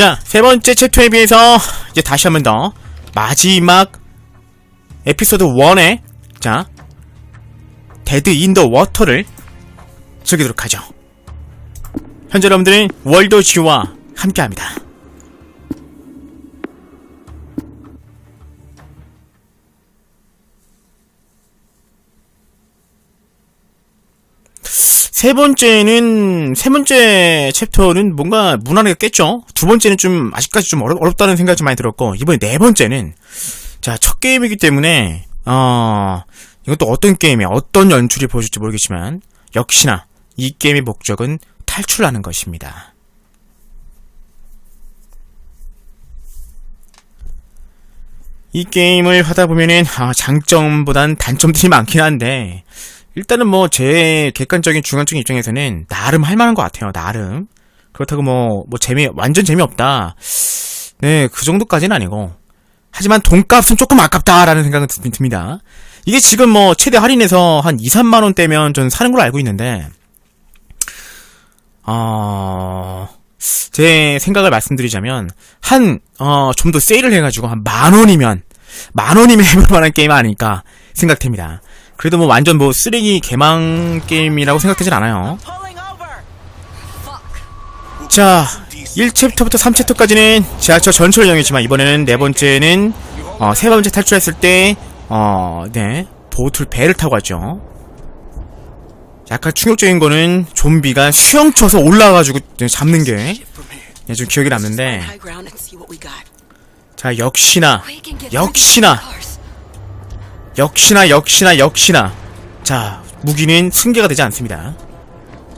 자, 세 번째 챕터에 비해서 이제 다시 한 번 더 마지막 에피소드 1의 자, 데드 인 더 워터를 즐기도록 하죠. 현재 여러분들은 월드 G와 함께 합니다. 세 번째는 세 번째 챕터는 뭔가 무난하게 깼죠. 두 번째는 좀 아직까지 좀 어렵, 어렵다는 생각이 좀 많이 들었고 이번에 네 번째는 자 첫 게임이기 때문에 어 이것도 어떤 게임에 어떤 연출이 보여줄지 모르겠지만 역시나 이 게임의 목적은 탈출하는 것입니다. 이 게임을 하다 보면은 아, 장점보단 단점들이 많긴 한데 일단은 뭐 제 객관적인 주관적인 입장에서는 나름 할 만한 것 같아요. 나름 그렇다고 뭐뭐 재미 완전 재미없다. 네 그 정도까지는 아니고 하지만 돈값은 조금 아깝다라는 생각은 드- 듭니다. 이게 지금 뭐 최대 할인해서 한 2, 3만 원대면 전 사는 걸로 알고 있는데 어... 제 생각을 말씀드리자면 한 어 좀 더 세일을 해가지고 한 만 원이면 만 원이면 해볼 만한 게임 아닐까 생각됩니다. 그래도 뭐 완전 뭐 쓰레기 개망 게임이라고 생각되진 않아요. 자, 1챕터부터 3챕터까지는 지하철 전철역이지만 이번에는 네 번째는 어, 세 번째 탈출했을 때 어, 네 보트 배를 타고 갔죠. 약간 충격적인 거는 좀비가 수영 쳐서 올라와가지고 잡는 게 예, 좀 기억이 남는데. 자 역시나 역시나. 역시나 역시나 역시나. 자 무기는 승계가 되지 않습니다.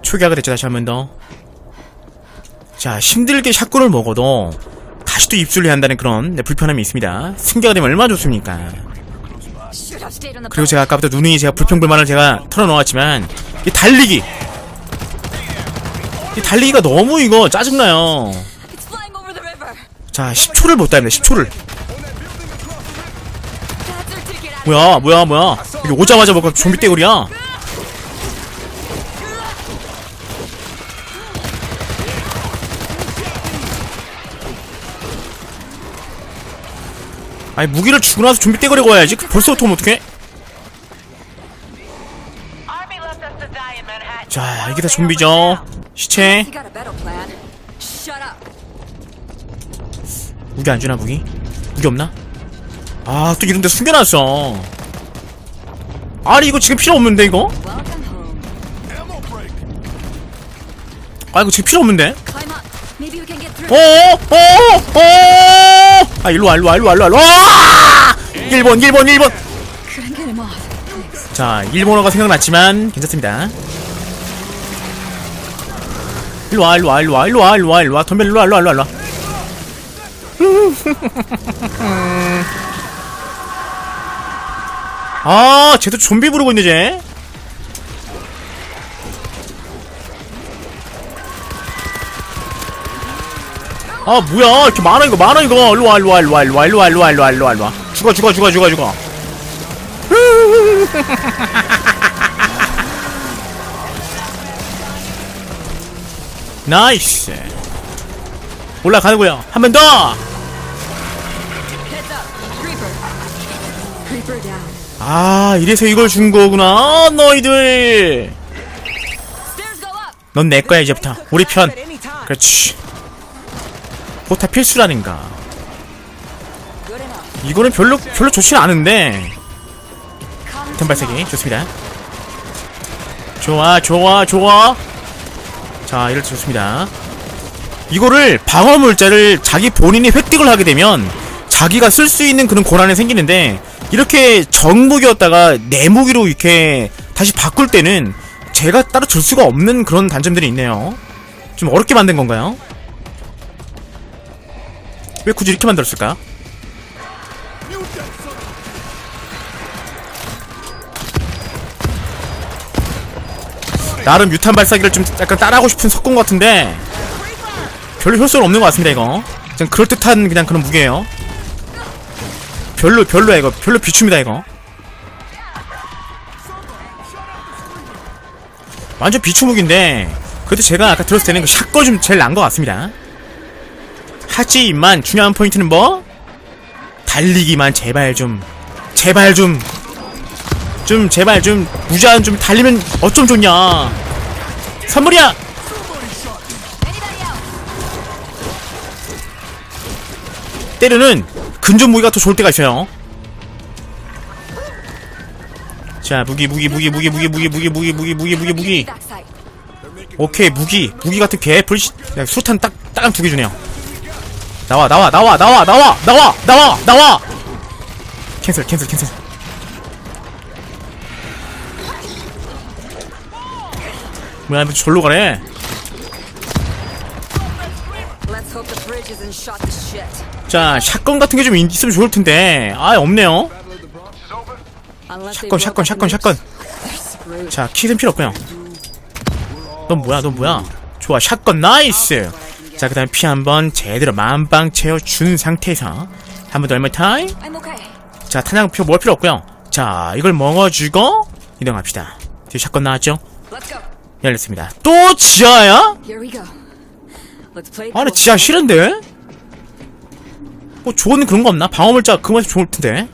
초기화가 됐죠 다시 한 번 더. 자 힘들게 샷건을 먹어도 다시 또 입술을 한다는 그런 네, 불편함이 있습니다. 승계가 되면 얼마나 좋습니까? 그리고. 제가 아까부터 누누이 제가 불평불만을 제가 털어놓았지만 이 달리기. 이 달리기가 너무 이거 짜증나요. 자 10초를 못 달립니다 10초를 뭐야 뭐야 뭐야 여기 오자마자 뭐가 좀비 떼구리야 아니 무기를 주고 나서 좀비 떼구리고 와야지 벌써부터 오면 어떡해. 자 이게 다 좀비죠 시체. 무기 안 주나 무기? 무기 없나? 아 또 이런데 숨겨놨어 아니 이거 지금 필요 없는데 이거? 아 이거 지금 필요 없는데? Climb up. Maybe we can get through. 어, 어어어어 아 일로와 일로와 일로와 일로와 와 1번 1번 1번 Couldn't get him off. Thanks. 자 일본어가 생각났지만 괜찮습니다 일로와 일로와 일로와 일로와 일로와 일로와 덤벨 일로와 일로와 일로와 아 쟤도 좀비 부르고 있네 쟤. 아 뭐야? 이렇게 많아 이거 많아 이거. 일로와 일로와 일로와 일로와 일로와 일로와 일로와 일로와 일로와. 죽어 죽어 죽어 죽어 죽어. 나이스. 올라가는구요. 한 번 더! 아 이래서 이걸 준 거구나 너희들. 넌 내 거야 이제부터. 우리 편. 그렇지. 포타 필수라는가. 이거는 별로 별로 좋진 않은데. 템발색이 좋습니다. 좋아 좋아 좋아. 자 이럴 때 좋습니다. 이거를 방어 물자를 자기 본인이 획득을 하게 되면 자기가 쓸 수 있는 그런 권한이 생기는데 이렇게 정무기였다가 내 무기로 이렇게 다시 바꿀 때는 제가 따로 줄 수가 없는 그런 단점들이 있네요 좀 어렵게 만든 건가요? 왜 굳이 이렇게 만들었을까? 나름 유탄 발사기를 좀 약간 따라하고 싶은 석공 같은데 별로 효과는 없는 것 같습니다 이거 그냥 그럴듯한 그냥 그런 무게예요 별로 별로야 이거 별로 비춥니다 이거 완전 비추 무기인데 그래도 제가 아까 들었을 때는 그 샷건 좀 제일 나은 것 같습니다 하지만 중요한 포인트는 뭐? 달리기만 제발 좀 제발 좀좀 제발 좀 무제한 좀 달리면 어쩜 좋냐 선물이야? 때로는 근접 무기가 더 좋을 때가 있어요 자 무기 무기 무기 무기 무기 무기 무기 무기 무기 무기 무기 무기. 오케이 무기 무기 같은 개 불시 야, 수탄 딱 딱 두 개 주네요 나와 나와 나와 나와 나와 나와 나와 나와 캔슬 캔슬 캔슬 뭐야 뭐 절로 가래 자 샷건 같은 게 좀 있으면 좋을 텐데. 아 없네요. 샷건 샷건 샷건 샷건. 자 킷은 필요 없고요. 넌 뭐야 넌 뭐야? 좋아 샷건 나이스. 자 그 다음에 피 한 번 제대로 만빵 채워준 상태에서 한 번 더 얼마 타임. 자 탄약표 뭘 필요 없고요. 자 이걸 먹어주고 이동합시다. 뒤에 샷건 나왔죠. 열렸습니다. 또 지하야? 아니. 지하 싫은데? 뭐 좋은 그런 거 없나? 방어물자 그거에서 좋을 텐데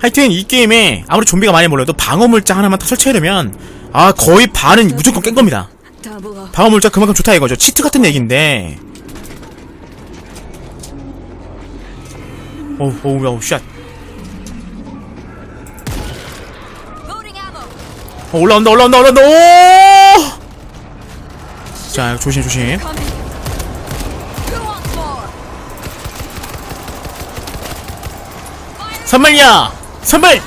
하여튼 이 게임에 아무리 좀비가 많이 몰려도 방어물자 하나만 더 설치하려면 아 거의 반은 무조건 깬 겁니다. 방어물자 그만큼 좋다 이거죠 치트 같은 얘기인데 오우 오우 오우 샷. 어, 올라온다 올라온다 올라온다 오! 자 조심 조심? 선물이야 선물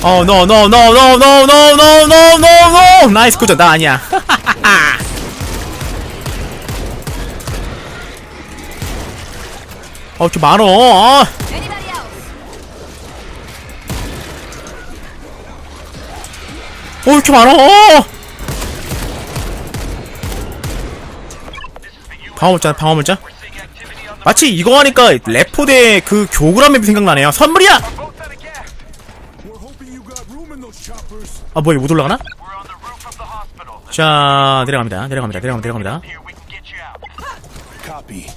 어, no, no, no, no, no. 나이스 굿나 아니야. 어, 이렇게 많어. 어, 어, 이렇게 많어. 방어물자, 방어물자. 마치 이거 하니까 레포대 그 교구라 맵이 생각나네요. 선물이야. 아, 뭐야, 못 올라가나? 자, 내려갑니다. 내려갑니다. 내려갑니다. 내려갑니다.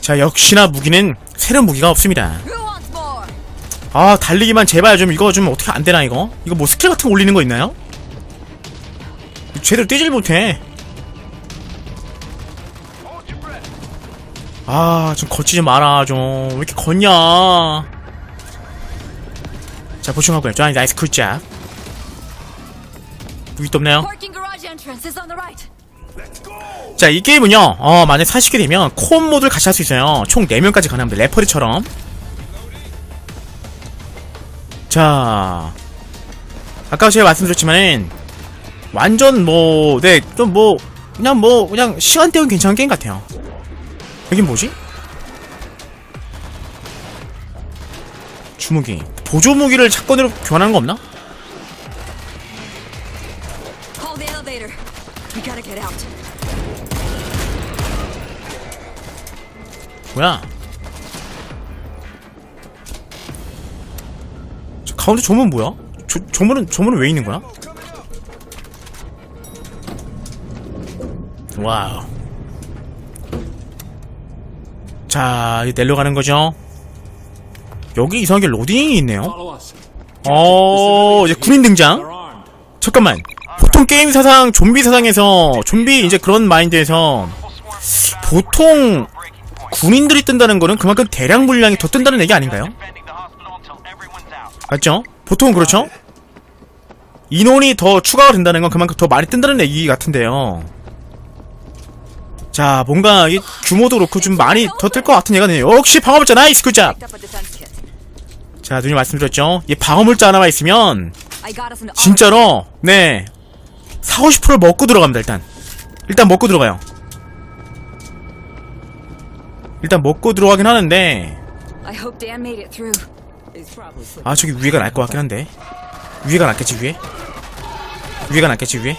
자, 역시나 무기는 새로운 무기가 없습니다. 아, 달리기만 제발 좀 이거 좀 어떻게 안 되나 이거? 이거 뭐 스킬 같은 거 올리는 거 있나요? 제대로 뛰질 못해. 아, 좀 걷지 마라 좀. 왜 이렇게 걷냐? 자, 보충하고요. 자, 나이스 굿잡. 무기 또 없나요? Parking garage entrance is on the right. 자, 이 게임은요, 어, 만약 사시게 되면, 코업 모드를 같이 할 수 있어요. 총 4명까지 가능합니다. 레퍼리처럼. 자, 아까 제가 말씀드렸지만은, 완전 뭐, 네, 좀 뭐, 그냥 뭐, 그냥 시간 때우기 괜찮은 게임 같아요. 여긴 뭐지? 주무기. 보조 무기를 차건으로 교환하는 거 없나? 뭐야? 저 가운데 조문 뭐야? 조, 조문은 조문은 왜 있는 거야? 와우. 자, 이제 내려가는 거죠. 여기 이상하게 로딩이 있네요. 어, 이제 군인 등장. 잠깐만. 보통 게임 사상, 좀비 사상에서, 좀비 이제 그런 마인드에서, 보통, 군인들이 뜬다는 거는 그만큼 대량 물량이 더 뜬다는 얘기 아닌가요? 맞죠? 보통 그렇죠? 인원이 더 추가가 된다는 건 그만큼 더 많이 뜬다는 얘기 같은데요. 자, 뭔가 이 규모도 그렇고 좀 많이 더 뜰 것 같은 얘가 네요. 역시 방어물자 나이스 굿잡! 자, 눈이 말씀드렸죠? 이 방어물자 하나만 있으면 진짜로 네. 4, 50%를 먹고 들어갑니다 일단. 일단 먹고 들어가요. 일단 먹고 들어가긴 하는데. 아 저기 위에가 날 것 같긴 한데. 위에가 낫겠지 위에? 위에가 낫겠지 위에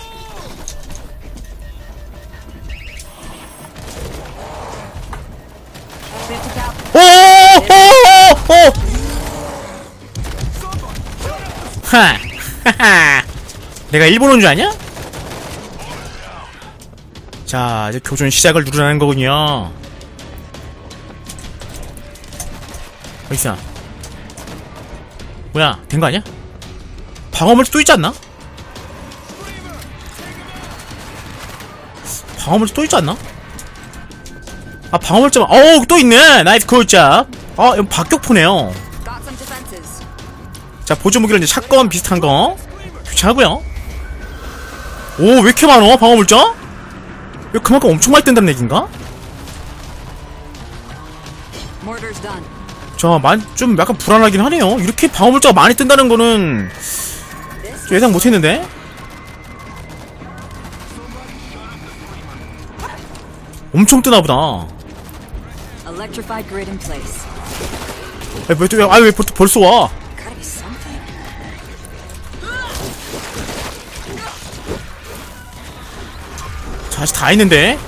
오오오오오 하 하하 내가 일본 온줄 아냐? 자, 이제 교전 시작을 누르라는 거군요. 어딨어? 뭐야, 된 거 아니야? 방어물질 또 있지 않나? 방어물질 또 있지 않나? 아, 방어물질, 어우, 또 있네! 나이스 굿잡! 아, 이거 박격포네요. 자, 보조 무기로 이제 샷건 비슷한 거. 괜찮고요 오, 왜 이렇게 많어? 방어물자? 이거 그만큼 엄청 많이 뜬다는 done. 자, 만, 좀 약간 불안하긴 하네요. 이렇게 방어물자가 많이 뜬다는 거는 좀 예상 못 했는데? 엄청 뜨나보다. 아, 왜, 또- 아, 왜 벌- 벌써 와? 자, 아직 다 있는데?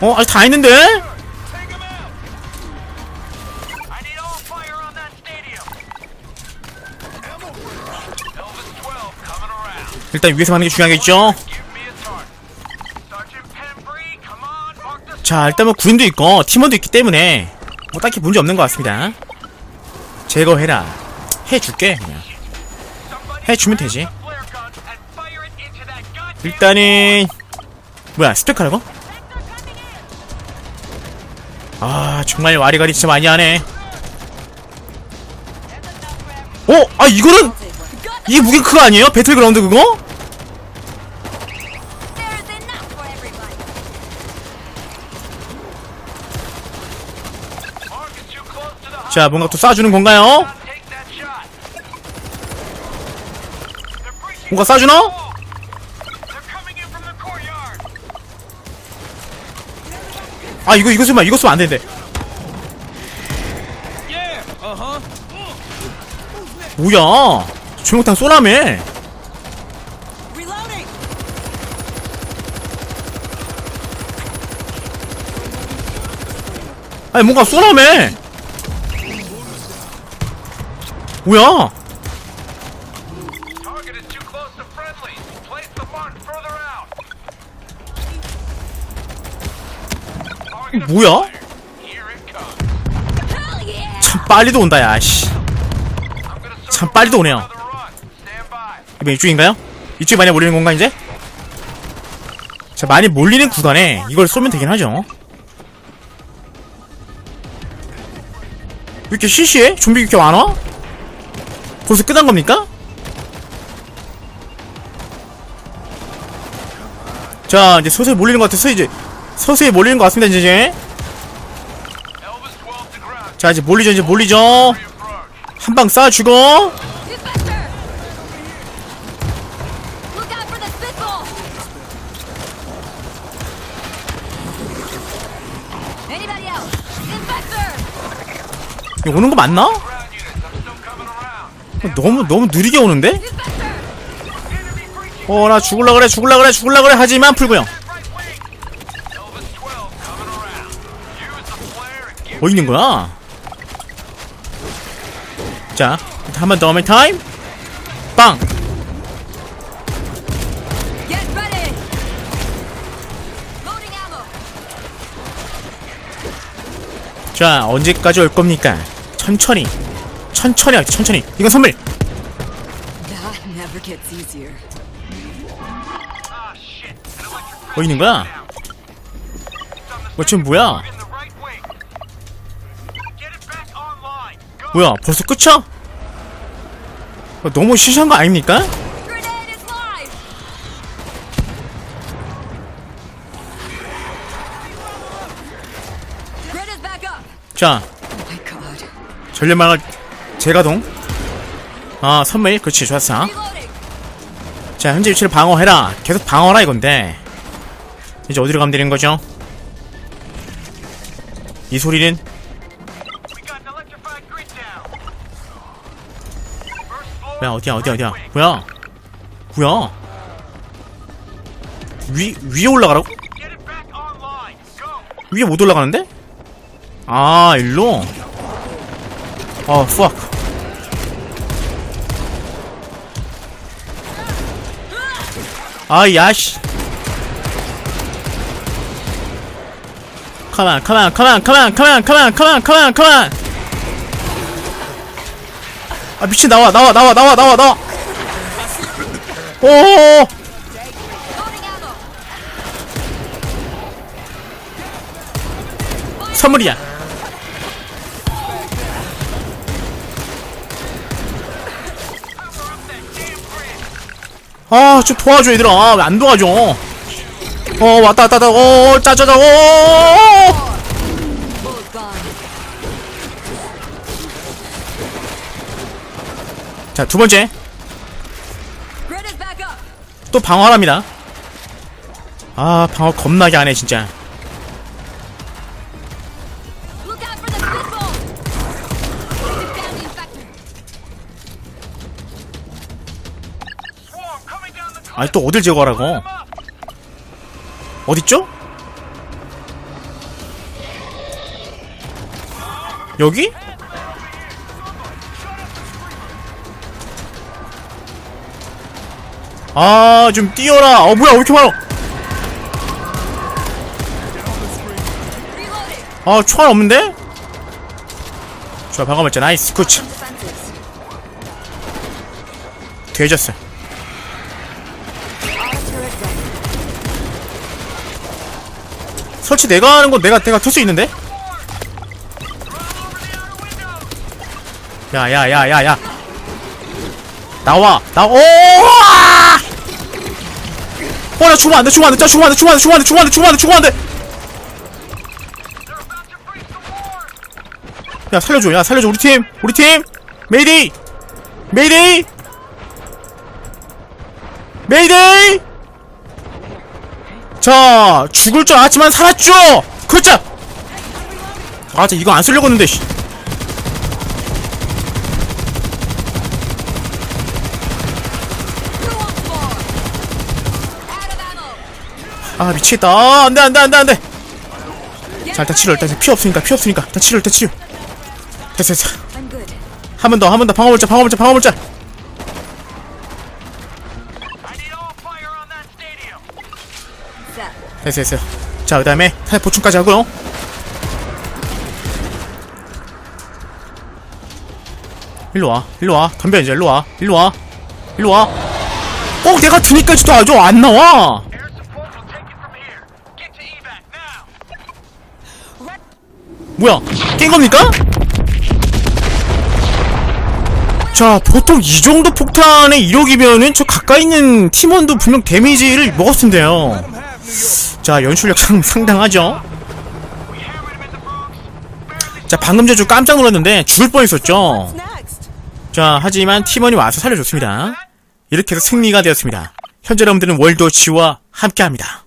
어, 아직 다 있는데? Take him out! I need all fire on that stadium! Elvis 12 coming around. 일단 위에서 하는 게 중요하겠죠? 자, 일단 뭐 구인도 있고 팀원도 있기 때문에 뭐 딱히 문제 없는 것 같습니다. 제거해라. 해줄게 그냥. 해주면 되지. 일단은 뭐야 스펙하라고? 아 정말 와리가리 진짜 많이 하네. 어? 아 이거는 이게 그거 아니에요? 배틀그라운드 그거? 자 뭔가 또 쏴주는 건가요? 뭔가 쏴주나? 아 이거 이거 쓰면 이거 쓰면 안 되는데. 뭐야? 조명탄 쏘라며? 아니 뭔가 쏘라며 뭐야? yeah! 참 빨리도 온다 야씨 참 빨리도 오네요. 이번 이쪽인가요? 이쪽에 많이 몰리는 건가 이제? 자 많이 몰리는 구간에 이걸 쏘면 되긴 하죠 왜 이렇게 시시해? 좀비 이렇게 많아? 벌써 끝난 겁니까? 자 이제 서서히 몰리는 것 같아서 이제 서서히 몰리는 것 같습니다 이제 Elvis 12 to ground. 자 이제 몰리죠 이제 몰리죠. 한 방 쏴주고 오는 거 맞나? 너무 너무 느리게 오는데? 어 나 죽을라 그래 죽을라 그래 죽을라 그래 하지만 풀고요 right wing. Elvis 12 coming around. Use the flare and give 뭐 있는 거야? 자, 한 번 더 하면 타임. 빵. 자, 언제까지 올 겁니까? 천천히. 천천히 하지, 천천히. 이건 선물. Ah, 뭐 있는 거야? 뭐 지금 뭐야? 뭐야? 벌써 끝이야? 어, 너무 시시한 거 아닙니까? 자, Oh god. 전력망을 재가동. 아, 선물. 그렇지, 좋았어. 자, 현재 위치를 방어해라. 계속 방어라 이건데. 이제 어디로 가면 되는 거죠? 이 소리는. 뭐야 어디야 어디야 어디야. 뭐야 뭐야 위 위에 올라가라고. 위에 못 올라가는데 아 일로 어 fuck 아 야씨 on, come on, come on, come on, come on. 아 미친 나와 나와 나와 나와 나와 나와. 오. Loading ammo. 선물이야. 아, 좀 도와줘, 얘들아. 왜 안 도와줘? 어, 왔다, 왔다, 왔다. 어, 짜자자, 어. Bullet gone. 자, 두 번째. 또 방어랍니다. 아, 방어 겁나게 하네, 진짜. 아니, 또 어딜 제거하라고? 어딨죠? 여기? 아, 좀 뛰어라. 어, 뭐야, 왜 이렇게 많아? 아, 총알 없는데? 좋아, 방어했자 나이스, 굿. 돼졌어. 설치 내가 하는 건 내가, 내가 틀 수 있는데? 야, 야, 야, 야, 야. 나와, 나, 오! 아! 어, 나 죽으면 안 돼, 죽으면 안 돼, 짜, 죽으면 안 돼, 죽으면 안 돼, 죽으면 안 돼, 죽으면 안 돼, 죽으면 안 돼, 죽으면 안 돼. They're about to breach the wall. 야, 살려줘, 야, 살려줘, 우리 팀, 우리 팀! 메이데이! 메이데이! 메이데이! 자, 죽을 줄 알았지만 살았죠! 굿잡! 아, 저 이거 안 쓰려고 했는데, 씨. 아, 미치겠다. 아, 안 돼, 안 돼, 안 돼, 안 돼. 자, 일단 치료, 일단 피 없으니까, 피 없으니까. 일단 치료, 일단 치료. 됐어, 됐어. 한 번 더, 한 번 더. 방어물자, 방어물자, 방어물자. 됐어, 됐어. 자, 그 다음에 탄약 보충까지 하고요. 일로 와, 일로 와. 덤벼, 이제 일로 와, 일로 와, 일로 와. 꼭 내가 드니까지도 아주 안 나와. 뭐야, 깬 겁니까? 자, 보통 이 정도 폭탄의 이력이면은 저 가까이 있는 팀원도 분명 데미지를 먹었을 텐데요. 자, 연출력 상, 상당하죠? 자, 방금 전에 좀 깜짝 놀랐는데 죽을 뻔했었죠? 자, 하지만 팀원이 와서 살려줬습니다. 이렇게 해서 승리가 되었습니다. 현재 여러분들은 월드 워치와 함께합니다.